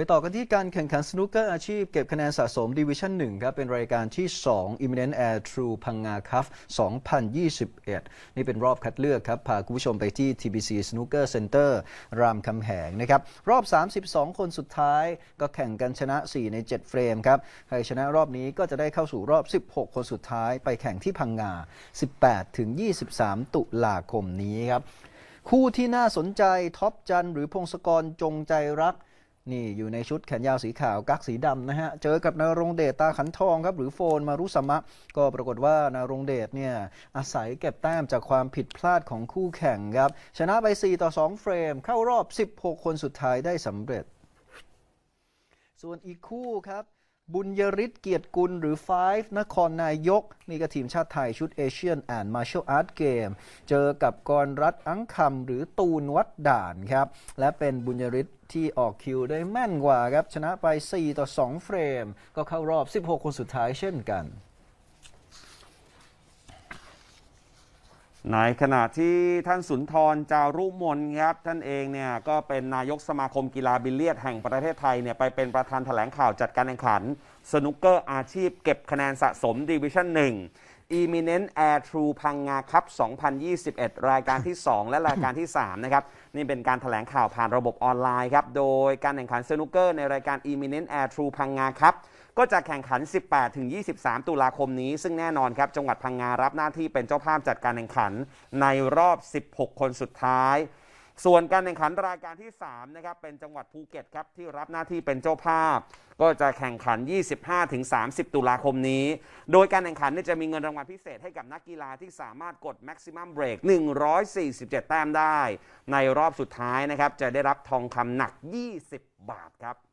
ไปต่อกันที่การแข่งขันสนุกเกอร์อาชีพเก็บคะแนนสะสมดิวิชั่น1ครับ เป็นรายการที่ 2 Imminent Air True พังงาคัฟ2021 นี่เป็นรอบคัดเลือกครับ พาคุณผู้ชมไปที่ TBC Snooker Center รามคำแหงนะครับ รอบ 32 คนสุดท้ายก็แข่งกันชนะ 4 ใน 7 เฟรมครับ ใครชนะรอบนี้ก็จะได้เข้าสู่รอบ 16 คนสุดท้ายไปแข่งที่พังงา 18 ถึง 23 ตุลาคมนี้ครับ คู่ที่น่าสนใจท็อปจันหรือพงศกรจงใจรัก นี่อยู่ในชุดแขนยาวสีขาว กั๊กสีดำนะฮะ เจอกับนารงเดชตาขันทองครับ หรือโฟนมารุสมะ ก็ปรากฏว่านารงเดชเนี่ย อาศัยเก็บแต้มจากความผิดพลาดของคู่แข่งครับ ชนะไป 4 ต่อ 2 เฟรม เข้ารอบ 16 คนสุดท้ายได้สำเร็จ ส่วนอีกคู่ครับ บุญยริศเกียรติกุลหรือ 5 นครนายก นี่ก็ทีมชาติไทยชุด Asian and Martial Art Game เจอกับกรรัตอังคำหรือตูนวัดด่านครับ และเป็นบุญยริศที่ออกคิวได้แม่นกว่าครับ ชนะไป 4 ต่อ 2 เฟรม ก็เข้ารอบ 16 คนสุดท้ายเช่นกัน ในขณะที่ท่านสุนทรจารุมนครับท่านเองเนี่ยก็เป็นนายกสมาคมกีฬาบิลเลียดแห่งประเทศไทยเนี่ยไปเป็นประธานแถลงข่าวจัดการแข่งขัน สนุกเกอร์อาชีพเก็บคะแนนสะสมดิวิชั่น1 Eminent Air True พังงาคัพ2021 รายการที่ 2 และรายการที่ 3 นะครับ นี่เป็นการแถลงข่าวผ่านระบบออนไลน์ครับ โดยการแข่งขันสนุกเกอร์ในรายการ Eminent Air True พังงาคัพก็จะแข่งขัน 18ถึง23 ตุลาคมนี้ ซึ่งแน่นอนครับ จังหวัดพังงารับหน้าที่เป็นเจ้าภาพจัดการแข่งขันในรอบ 16 คนสุดท้าย ส่วนการแข่งขันรายการที่ 3 นะครับ เป็นจังหวัดภูเก็ตครับ ที่รับหน้าที่เป็นเจ้าภาพ ก็จะแข่งขัน 25-30 ตุลาคมนี้ โดยการแข่งขันนี่ยจะมีเงินรางวัลพิเศษให้กับนักกีฬาที่สามารถกด maximum break 147 แต้มได้ ในรอบสุดท้ายนะครับ จะได้รับทองคำหนัก 20 บาทครับ